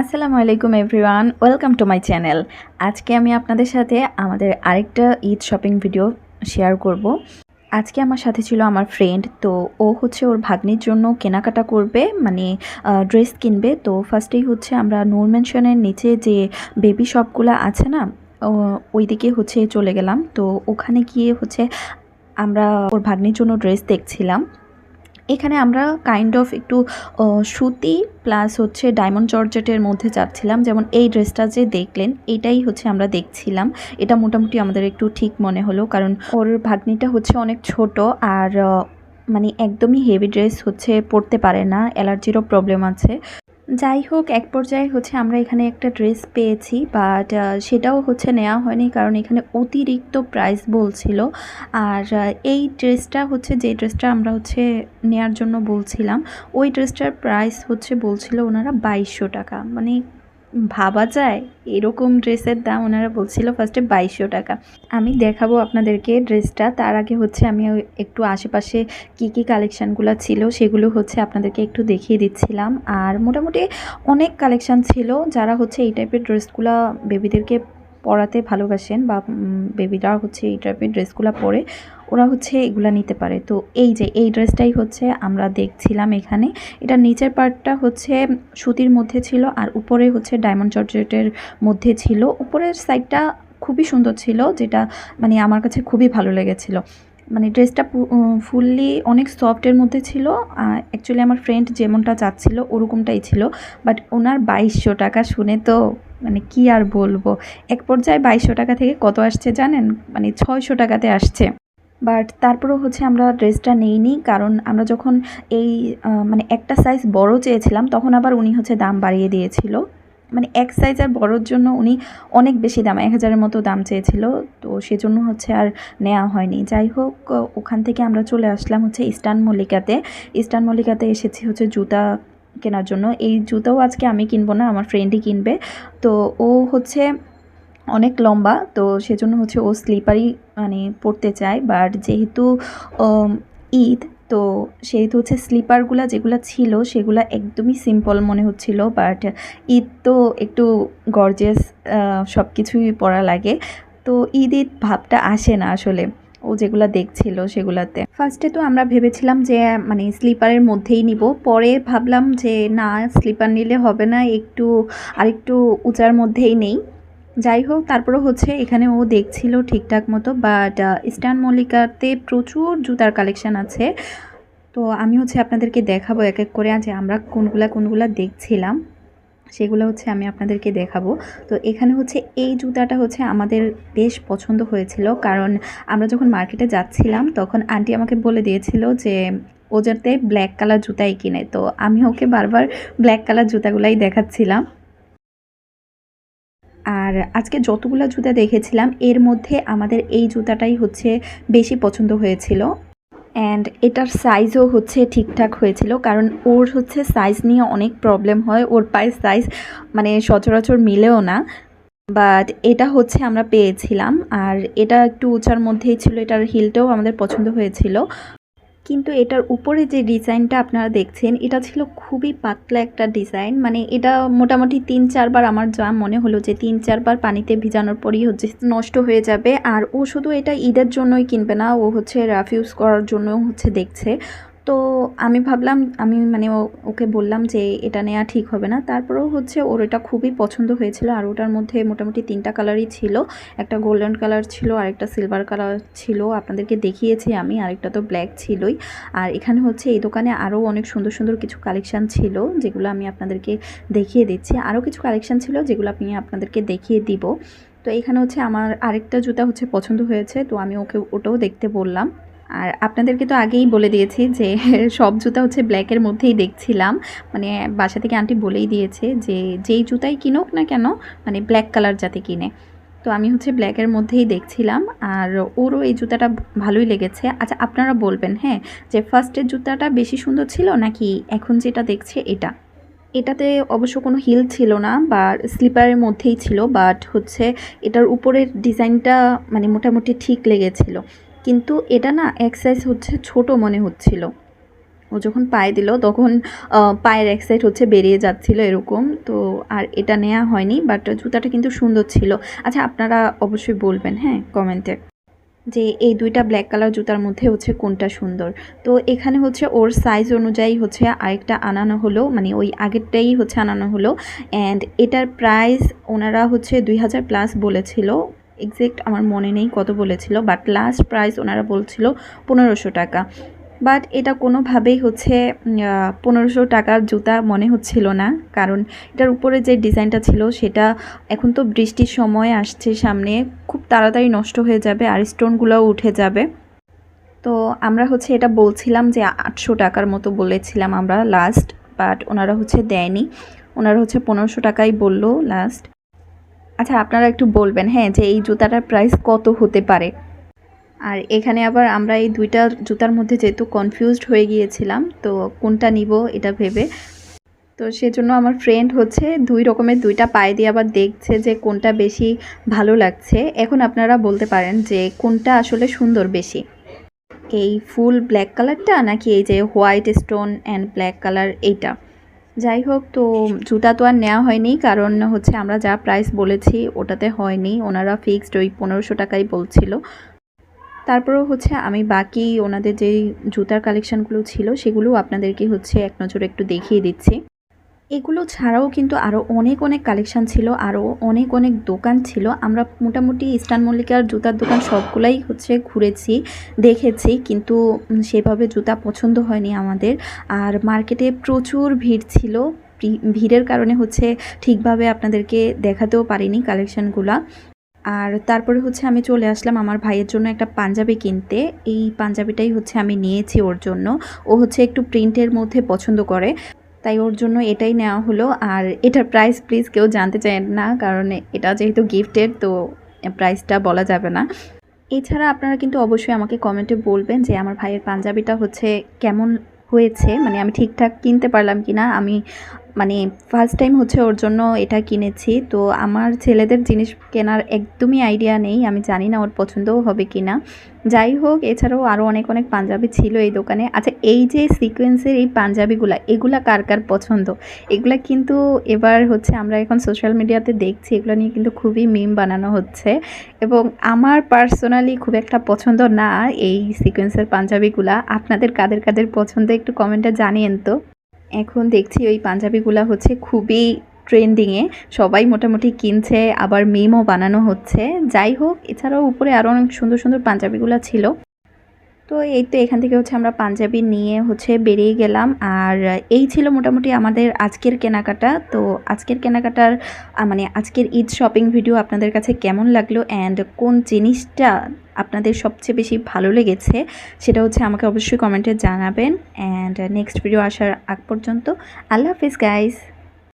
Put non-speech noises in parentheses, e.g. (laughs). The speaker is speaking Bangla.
আসসালামু আলাইকুম everyone, welcome to my channel. আজকে আমি আপনাদের সাথে আমাদের আরেকটা ঈদ শপিং ভিডিও শেয়ার করব। আজকে আমার সাথে ছিল আমার ফ্রেন্ড, তো ও হচ্ছে ওর ভাগ্নির জন্য কেনাকাটা করবে মানে ড্রেস কিনবে। তো ফার্স্টেই হচ্ছে আমরা নূর মেনশনের নিচে যে বেবি শপগুলো আছে না ওই দিকে হচ্ছে চলে গেলাম। তো ওখানে গিয়ে হচ্ছে আমরা ওর ভাগ্নির জন্য ড্রেস দেখছিলাম। এখানে আমরা কাইন্ড অফ একটু সুতি প্লাস হচ্ছে ডায়মন্ড জর্জেটের মধ্যে যাচ্ছিলাম। যেমন এই ড্রেসটা যে দেখলেন, এটাই হচ্ছে আমরা দেখছিলাম। এটা মোটামুটি আমাদের একটু ঠিক মনে হলো কারণ ওর ভাগ্নিটা হচ্ছে অনেক ছোট আর মানে একদমই হেভি ড্রেস হচ্ছে, পরতে পারে না। অ্যালার্জিরও প্রবলেম আছে। যাই হোক এক পর্যায়ে হচ্ছে আমরা এখানে একটা ড্রেস পেয়েছি বাট সেটাও হচ্ছে নেওয়া হয়নি কারণ এখানে অতিরিক্ত প্রাইস বলছিল। আর এই ড্রেসটা হচ্ছে যে ড্রেসটা আমরা হচ্ছে নেয়ার জন্য বলছিলাম, ওই ড্রেসটার প্রাইস হচ্ছে বলছিল ওনারা বাইশশো টাকা। মানে ভাবা যায়? এরকম ড্রেসের দাম ওনারা বলছিল ফার্স্টে বাইশশো টাকা। আমি দেখাবো আপনাদেরকে ড্রেসটা। তার আগে হচ্ছে আমি একটু আশেপাশে কী কী কালেকশানগুলো ছিল সেগুলো হচ্ছে আপনাদেরকে একটু দেখিয়ে দিচ্ছিলাম। আর মোটামুটি অনেক কালেকশান ছিল যারা হচ্ছে এই টাইপের ড্রেসগুলো বেবিদেরকে পরাতে ভালোবাসেন বা বেবিরা হচ্ছে এই টাইপের ড্রেসগুলো পরে, ওরা হচ্ছে এগুলো নিতে পারে। তো এই যে, এই ড্রেসটাই হচ্ছে আমরা দেখছিলাম এখানে। এটা নিচের পার্টটা হচ্ছে সুতির মধ্যে ছিল আর উপরে হচ্ছে ডায়মন্ড চর্চেটের মধ্যে ছিল। উপরের সাইডটা খুবই সুন্দর ছিল, যেটা মানে আমার কাছে খুবই ভালো লেগেছিল। মানে ড্রেসটা ফুললি অনেক সফটের মধ্যে ছিল অ্যাকচুয়ালি আমার ফ্রেন্ড যেমনটা চাচ্ছিল ওরকমটাই ছিল বাট ওনার বাইশশো টাকা শুনে তো মানে কি আর বলব? এক পর্যায়ে বাইশশো টাকা থেকে কত আসছে জানেন? মানে ছয়শো টাকাতে আসছে। বাট তারপরেও হচ্ছে আমরা ড্রেসটা নেইনি, কারণ আমরা যখন এই মানে একটা সাইজ বড় চেয়েছিলাম, তখন আবার উনি হচ্ছে দাম বাড়িয়ে দিয়েছিল। মানে এক সাইজ আর বড়োর জন্য উনি অনেক বেশি দাম, এক হাজারের মতো দাম চেয়েছিল। তো সেজন্য হচ্ছে আর নেওয়া হয়নি। যাই হোক, ওখান থেকে আমরা চলে আসলাম হচ্ছে ইস্টার্ন মল্লিকাতে। ইস্টার্ন মল্লিকাতে এসেছি হচ্ছে জুতা কেনার জন্য। এই জুতাও আজকে আমি কিনবো না, আমার ফ্রেন্ডই কিনবে। তো ও হচ্ছে অনেক লম্বা, তো সেজন্য হচ্ছে ও স্লিপারই মানে পরতে চায়। বাট যেহেতু ঈদ তো সেহেতু হচ্ছে স্লিপারগুলো যেগুলো ছিল সেগুলো একদমই সিম্পল মনে হচ্ছিল বাট ঈদ তো একটু গর্জিয়াস সব কিছুই পরা লাগে। তো ঈদ ঈদ ভাবটা আসে না আসলে, ও যেগুলো দেখছিল সেগুলাতে। ফার্স্টে তো আমরা ভেবেছিলাম যে মানে স্লিপারের মধ্যেই নিব, পরে ভাবলাম যে না, স্লিপার নিলে হবে না, একটু, আরেকটু উঁচার মধ্যেই নেই। যাই হোক তারপরে হচ্ছে এখানে ও দেখছিল ঠিকঠাক মতো বাট ইস্টার্ন মল্লিকাতে প্রচুর জুতার কালেকশান আছে। তো আমি হচ্ছে আপনাদেরকে দেখাবো এক এক করে, যে আমরা কোনগুলা কোনগুলা দেখছিলাম। সেগুলো হচ্ছে আমি আপনাদেরকে দেখাবো। তো এখানে হচ্ছে এই জুতাটা হচ্ছে আমাদের বেশ পছন্দ হয়েছিল, কারণ আমরা যখন মার্কেটে যাচ্ছিলাম, তখন আন্টি আমাকে বলে দিয়েছিল যে, ও যাতে ব্ল্যাক কালার জুতাই কিনে। তো আমি ওকে বারবার ব্ল্যাক কালার জুতাগুলাই দেখাচ্ছিলাম। আর আজকে যতগুলো জুতা দেখেছিলাম, এর মধ্যে আমাদের এই জুতাটাই হচ্ছে বেশি পছন্দ হয়েছিল। অ্যান্ড এটার সাইজও হচ্ছে ঠিকঠাক হয়েছিল, কারণ ওর হচ্ছে সাইজ নিয়ে অনেক প্রবলেম হয়। ওর পায়ের সাইজ মানে সচরাচর মিলেও না। বাট এটা হচ্ছে আমরা পেয়েছিলাম, আর এটা একটু উঁচার মধ্যেই ছিল, এটার হিলটাও আমাদের পছন্দ হয়েছিল। কিন্তু এটার উপরে যে ডিজাইনটা আপনারা দেখছেন, এটা ছিল খুবই পাতলা একটা ডিজাইন। মানে এটা মোটামুটি তিন চারবার আমার যা মনে হলো যে তিন চারবার পানিতে ভিজানোর পরই হচ্ছে নষ্ট হয়ে যাবে। আর ও শুধু এটা ঈদের জন্যই কিনবে না, ও হচ্ছে রাফ ইউজ করার জন্য হচ্ছে দেখছে। তো আমি ভাবলাম, আমি মানে ওকে বললাম যে এটা নেওয়া ঠিক হবে না। তারপরেও হচ্ছে ওর এটা খুবই পছন্দ হয়েছিল। আর ওটার মধ্যে মোটামুটি তিনটা কালারই ছিল। একটা গোল্ডেন কালার ছিল আর একটা সিলভার কালার ছিল। আপনাদেরকে দেখিয়েছি আমি, আরেকটা তো ব্ল্যাক ছিলই। আর এখানে হচ্ছে এই দোকানে আরও অনেক সুন্দর সুন্দর কিছু কালেকশান ছিল, যেগুলো আমি আপনাদেরকে দেখিয়ে দিচ্ছি। আরও কিছু কালেকশান ছিল যেগুলো আমি আপনাদেরকে দেখিয়ে দিব। তো এখানে হচ্ছে আমার আরেকটা জুতা হচ্ছে পছন্দ হয়েছে। তো আমি ওকে, ওটাও দেখতে বললাম। আর আপনাদেরকে তো আগেই বলে দিয়েছি যে (laughs) সব জুতা হচ্ছে ব্ল্যাকের মধ্যেই দেখছিলাম। মানে বাসা থেকে আন্টি বলেই দিয়েছে যে যেই জুতাই কিনুক না কেন মানে ব্ল্যাক কালার যাতে কিনে। তো আমি হচ্ছে ব্ল্যাকের মধ্যেই দেখছিলাম আর ওরও এই জুতাটা ভালোই লেগেছে। আচ্ছা আপনারা বলবেন হ্যাঁ যে ফার্স্টের জুতাটা বেশি সুন্দর ছিল নাকি এখন যেটা দেখছে এটা? এটাতে অবশ্য কোনো হিল ছিল না বা স্লিপারের মধ্যেই ছিল বাট হচ্ছে এটার উপরের ডিজাইনটা মানে মোটামুটি ঠিক লেগেছিল। কিন্তু এটা না এক সাইজ হচ্ছে ছোট মনে হচ্ছিল। ও যখন পায়ে দিল তখন পায়ের এক সাইড হচ্ছে বেরিয়ে যাচ্ছিল এরকম। তো আর এটা নেওয়া হয়নি বাট জুতাটা কিন্তু সুন্দর ছিল। আচ্ছা আপনারা অবশ্যই বলবেন হ্যাঁ কমেন্টে যে এই দুইটা ব্ল্যাক কালার জুতার মধ্যে হচ্ছে কোনটা সুন্দর? তো এখানে হচ্ছে ওর সাইজ অনুযায়ী হচ্ছে আরেকটা আনানো হলো মানে ওই আগেরটাই হচ্ছে আনানো হলো। অ্যান্ড এটার প্রাইস ওনারা হচ্ছে দুই হাজার প্লাস বলেছিল। এক্সাক্ট আমার মনে নেই কত বলেছিল বাট লাস্ট প্রাইস ওনারা বলছিল পনেরোশো টাকা। বাট এটা কোনোভাবেই হচ্ছে পনেরোশো টাকার জুতা মনে হচ্ছিল না, কারণ এটার উপরে যে ডিজাইনটা ছিল সেটা এখন তো বৃষ্টির সময় আসছে সামনে, খুব তাড়াতাড়ি নষ্ট হয়ে যাবে আর স্টোনগুলোও উঠে যাবে। তো আমরা হচ্ছে এটা বলছিলাম যে আটশো টাকার মতো বলেছিলাম আমরা লাস্ট বাট ওনারা হচ্ছে দেয়নি। ওনারা হচ্ছে পনেরোশো টাকাই বলল লাস্ট আচ্ছা আপনারা একটু বলবেন হ্যাঁ যে এই জুতাটার প্রাইস কত হতে পারে? আর এখানে আবার আমরা এই দুইটা জুতার মধ্যে যেহেতু কনফিউজড হয়ে গিয়েছিলাম, তো কোনটা নিব এটা ভেবে। তো সেজন্য আমার ফ্রেন্ড হচ্ছে দুই রকমের দুইটা পায়ে দিয়ে আবার দেখছে যে কোনটা বেশি ভালো লাগছে। এখন আপনারা বলতে পারেন যে কোনটা আসলে সুন্দর বেশি। এই ফুল ব্ল্যাক কালারটা নাকি এই যে white stone and black colour এইটা যাই হোক, তো জুতা তো আর নেওয়া হয়নি, কারণ হচ্ছে আমরা যা প্রাইস বলেছি ওটাতে হয়নি। ওনারা ফিক্সড ওই পনেরোশো টাকাই বলছিল। তারপরেও হচ্ছে আমি বাকি ওনাদের যে জুতার কালেকশানগুলো ছিল সেগুলো আপনাদেরকে হচ্ছে এক নজরে একটু দেখিয়ে দিচ্ছি। এগুলো ছাড়াও কিন্তু আরও অনেক অনেক কালেকশান ছিল আরও অনেক অনেক দোকান ছিল। আমরা মোটামুটি ইস্টার্ন মল্লিকার জুতার দোকান সবগুলাই হচ্ছে ঘুরেছি, দেখেছি, কিন্তু সেভাবে জুতা পছন্দ হয়নি আমাদের। আর মার্কেটে প্রচুর ভিড় ছিল ভিড়ের কারণে হচ্ছে ঠিকভাবে আপনাদেরকে দেখাতেও পারিনি কালেকশানগুলা আর তারপরে হচ্ছে আমি চলে আসলাম আমার ভাইয়ের জন্য একটা পাঞ্জাবি কিনতে। এই পাঞ্জাবিটাই হচ্ছে আমি নিয়েছি ওর জন্য। ও হচ্ছে একটু প্রিন্টের মধ্যে পছন্দ করে। তাই ওর জন্য এটাই নেওয়া হলো। আর এটার প্রাইস প্লিজ কেউ জানতে চায় না, কারণ এটা যেহেতু গিফটের তো প্রাইসটা বলা যাবে না। এছাড়া আপনারা কিন্তু অবশ্যই আমাকে কমেন্টে বলবেন যে আমার ভাইয়ের পাঞ্জাবিটা হচ্ছে কেমন হয়েছে মানে আমি ঠিকঠাক কিনতে পারলাম কি না আমি মানে ফার্স্ট টাইম হচ্ছে ওর জন্য এটা কিনেছি। তো আমার ছেলেদের জিনিস কেনার একদমই আইডিয়া নেই। আমি জানি না ওর পছন্দও হবে কি না যাই হোক, এছাড়াও আরও অনেক অনেক পাঞ্জাবি ছিল এই দোকানে। আচ্ছা এই যে সিকোয়েন্সের এই পাঞ্জাবিগুলা, এগুলা কার কার পছন্দ? এগুলা কিন্তু এবার হচ্ছে আমরা এখন সোশ্যাল মিডিয়াতে দেখছি। এগুলো নিয়ে কিন্তু খুবই মিম বানানো হচ্ছে। এবং আমার পার্সোনালি খুব একটা পছন্দ না এই সিকোয়েন্সের পাঞ্জাবিগুলা। আপনাদের কাদের কাদের পছন্দ? একটু কমেন্টে জানিয়েন তো। এখন দেখছি ওই পাঞ্জাবিগুলা হচ্ছে খুবই ট্রেন্ডিংয়ে। সবাই মোটামুটি কিনছে, আবার মিমও বানানো হচ্ছে। যাই হোক, এছাড়াও উপরে আরও অনেক সুন্দর সুন্দর পাঞ্জাবিগুলো ছিল। তো এই তো এখান থেকে হচ্ছে আমরা পাঞ্জাবি নিয়ে হচ্ছে বেরিয়ে গেলাম। আর এই ছিল মোটামুটি আমাদের আজকের কেনাকাটা। তো আজকের কেনাকাটার মানে আজকের ঈদ শপিং ভিডিও আপনাদের কাছে কেমন লাগল অ্যান্ড কোন জিনিসটা আপনাদের সবচেয়ে বেশি ভালো লেগেছে সেটা হচ্ছে আমাকে অবশ্যই কমেন্টে জানাবেন। অ্যান্ড নেক্সট ভিডিও আসার আগ পর্যন্ত আল্লাহ হাফিজ গাইস